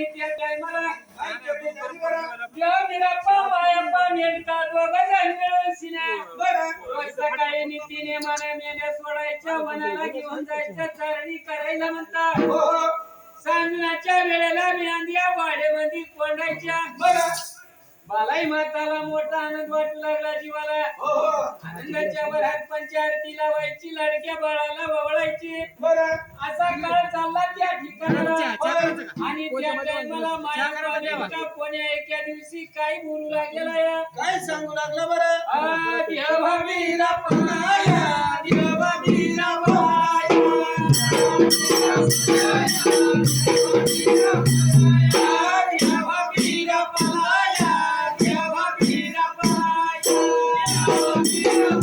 कधी बरं देव बिराप्पा मायप्पा नेटका दोघं जण मिळून सिने बरं रोज सकाळी नीतीने मला मेंढ्या सोडायच्या वनाला घेऊन जायचं चारणी करायला म्हणतात सांजनाच्या वेळेला मेंढ्या वाड्यामध्ये कोंडायच्या बरं बालाई माताला मोठा आनंद वाटू लागला जीवाला हो हो आनंदाच्या वरात पंचारती लावायची लाडक्या बाळाला वळायची बरं. असा काळ चालला त्या ठिकाणाला. आणि त्या टायमाला माझ्या कोण्या एका दिवशी काय बोलू लागलेला या? काय सांगू लागला बरं? देवा भाभीला पाया देवा भाभीला पाया Yeah.